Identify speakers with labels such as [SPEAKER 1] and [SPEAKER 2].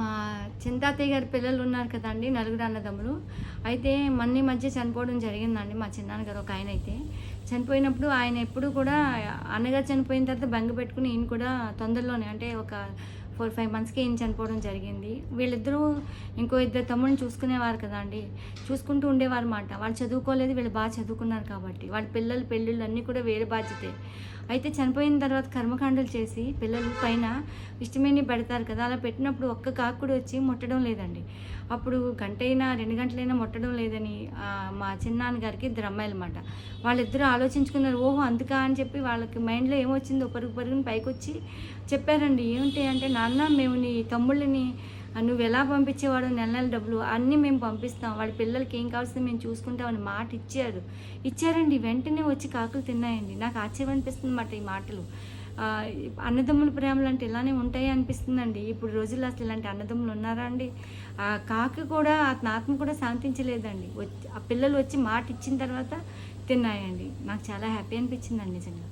[SPEAKER 1] మా చింతాతయ్య గారి పిల్లలు ఉన్నారు కదండి నలుగురు అన్నదమ్ములు. అయితే మొన్న ఈ మధ్య చనిపోవడం జరిగిందండి మా చిన్నాన్నగారు ఒక ఆయన అయితే చనిపోయినప్పుడు ఆయన ఎప్పుడు కూడా అన్నగారు చనిపోయిన తర్వాత బెంగ పెట్టుకుని ఈయన కూడా తొందరలోనే అంటే ఒక ఫోర్ ఫైవ్ మంత్స్కి ఈయన చనిపోవడం జరిగింది. వీళ్ళిద్దరూ ఇంకో ఇద్దరు తమ్ముడిని చూసుకునేవారు కదండి. చూసుకుంటూ ఉండేవారు మాట వాళ్ళు చదువుకోలేదు వీళ్ళు బాగా చదువుకున్నారు కాబట్టి. వాళ్ళ పిల్లలు పెళ్ళిళ్ళు అన్నీ కూడా వేరే బాధ్యతే. అయితే చనిపోయిన తర్వాత కర్మకాండలు చేసి పిల్లలు పైన ఇష్టమేని పెడతారు కదా అలా పెట్టినప్పుడు ఒక్క కాకు కూడా వచ్చి ముట్టడం లేదండి. అప్పుడు గంట అయినా రెండు గంటలైనా ముట్టడం లేదని మా చిన్నాన్న గారికి ఇద్దరు అమ్మాయిలు అనమాట వాళ్ళిద్దరూ ఆలోచించుకున్నారు ఓహో అందుకా అని చెప్పి వాళ్ళకి మైండ్లో ఏమొచ్చిందో పరుగు పరుగుని పైకి వచ్చి చెప్పారండి. ఏమిటి అంటే నాన్న మేము నీ తమ్ముళ్ళని నువ్వు ఎలా పంపించేవాడు నెల నెల డబ్బులు అన్నీ మేము పంపిస్తాం. వాళ్ళ పిల్లలకి ఏం కావాల్సింది మేము చూసుకుంటామని మాట ఇచ్చారు. ఇచ్చారండి. వెంటనే వచ్చి కాకులు తిన్నాయండి. నాకు ఆశ్చర్యం అనిపిస్తుంది అన్నమాట ఈ మాటలు. అన్నదమ్ముల ప్రేమలు అంటే ఇలానే ఉంటాయి అనిపిస్తుందండి. ఇప్పుడు రోజుల్లో అసలు ఇలాంటి అన్నదమ్ములు ఉన్నారా అండి? ఆ కాకి కూడా అతని ఆత్మ కూడా శాంతించలేదండి. వచ్చి ఆ పిల్లలు వచ్చి మాట ఇచ్చిన తర్వాత తిన్నాయండి. నాకు చాలా హ్యాపీ అనిపించిందండి నిజంగా.